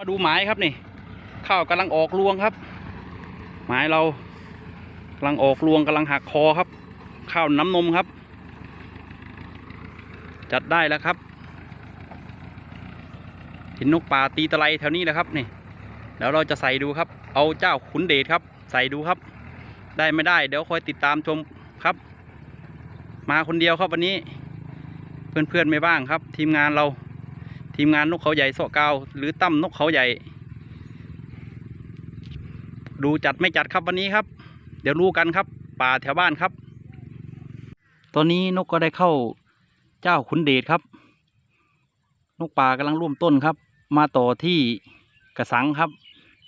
มาดูหมายครับนี่ข้าวกำลังออกรวงครับ หมายเรากำลังออกรวงกำลังหักคอครับ ข้าวน้ำนมครับ จัดได้แล้วครับเห็นนกป่าตีตะไลแถวนี้แหละครับนี่เดี๋ยวเราจะใส่ดูครับ เอาเจ้าขุนเดชครับ ใส่ดูครับ ได้ไม่ได้เดี๋ยวคอยติดตามชมครับ มาคนเดียวครับวันนี้ เพื่อนๆไม่บ้างครับ ทีมงานเรา ทีมงานนกเขาใหญ่โซกาว หรือตั้มนกเขาใหญ่ ดูจัดไม่จัดครับวันนี้ครับ เดี๋ยวรู้กันครับป่าแถวบ้านครับ ตอนนี้นกก็ได้เข้าเจ้าขุนเดชครับ นกป่ากำลังร่วมต้นครับ มาต่อที่กระสังครับ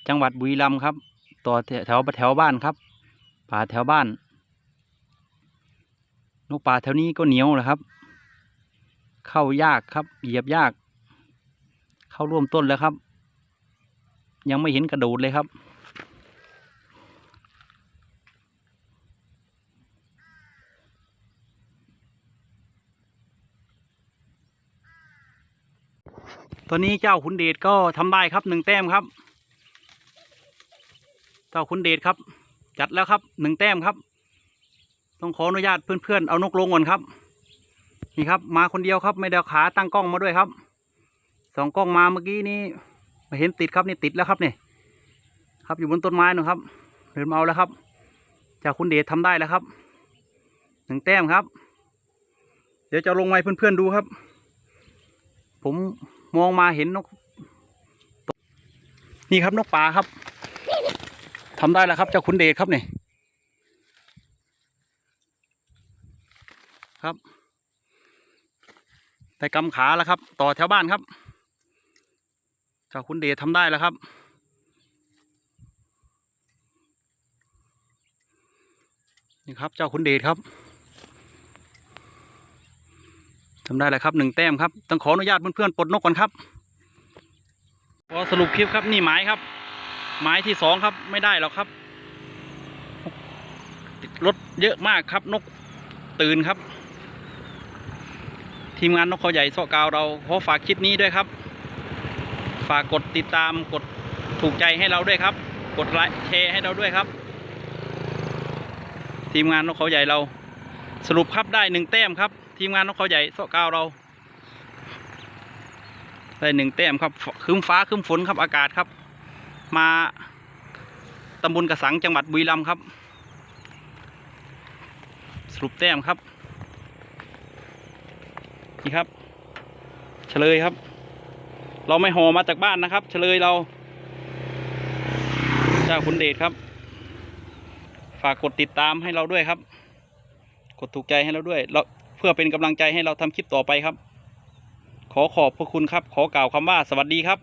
จังหวัดบุรีรัมย์ครับ ต่อแถวแถวแถวบ้านครับ ป่าแถวบ้าน นกป่าแถวนี้ก็เหนียวแหละครับ เข้ายากครับเหยียบยาก เข้าร่วมต้นแล้วครับ ยังไม่เห็นกระโดดเลยครับ ตอนนี้เจ้าขุนเดชก็ทำได้ครับหนึ่งแต้มครับ เจ้าขุนเดชครับ จัดแล้วครับหนึ่งแต้มครับ ต้องขออนุญาตเพื่อนๆเอานกลงก่อนครับ นี่ครับ มาคนเดียวครับไม่ได้เอาขาตั้งกล้องมาด้วยครับ สองกล้องมาเมื่อกี้นี้ม่เห็นติดครับนี่ติดแล้วครับนี่ครับอยู่บนต้นไม้นะครับ เดินมาเอาแล้วครับเจ้าคุณเดชทำได้แล้วครับหนึ่งแต้มครับ เดี๋ยวจะลงไว้เพื่อนๆดูครับ ผมมองมาเห็นนก นี่ครับนกป่าครับทำได้แล้วครับเจ้าคุณเดชครับนี่ครับ แต่กำขาแล้วครับ ต่อแถวบ้านครับ เจ้าคุณเดชทำได้แล้วครับ นี่ครับเจ้าคุณเดชครับทำได้แล้วครับหนึ่งแต้มครับต้องขออนุญาตเพื่อนๆปลดนกก่อนครับพอสรุปคลิปครับนี่หมายครับหมายที่สองครับไม่ได้หรอกครับรถเยอะมากครับนกตื่นครับ ทีมงานนกเขาใหญ่โซกาวเราขอฝากคลิปนี้ด้วยครับ ฝากกดติดตามกดถูกใจให้เราด้วยครับ กดไลค์แชร์ให้เราด้วยครับ ทีมงานนกเขาใหญ่เรา สรุปครับได้หนึ่งแต้มครับ ทีมงานนกเขาใหญ่โซะกาวเรา ได้หนึ่งแต้มครับครึ้มฟ้าครึ้มฝนครับอากาศครับ มาตำบลกระสังจังหวัดบุรีรัมย์ครับ สรุปแต้มครับ นี่ครับ เฉลยครับ เราไม่ห่อมาจากบ้านนะครับ เฉลยเราเจ้าคุณเดชครับ ฝากกดติดตามให้เราด้วยครับ กดถูกใจให้เราด้วยเราเพื่อเป็นกำลังใจให้เราทำคลิปต่อไปครับ ขอขอบพระคุณครับ ขอกล่าวคำว่าสวัสดีครับ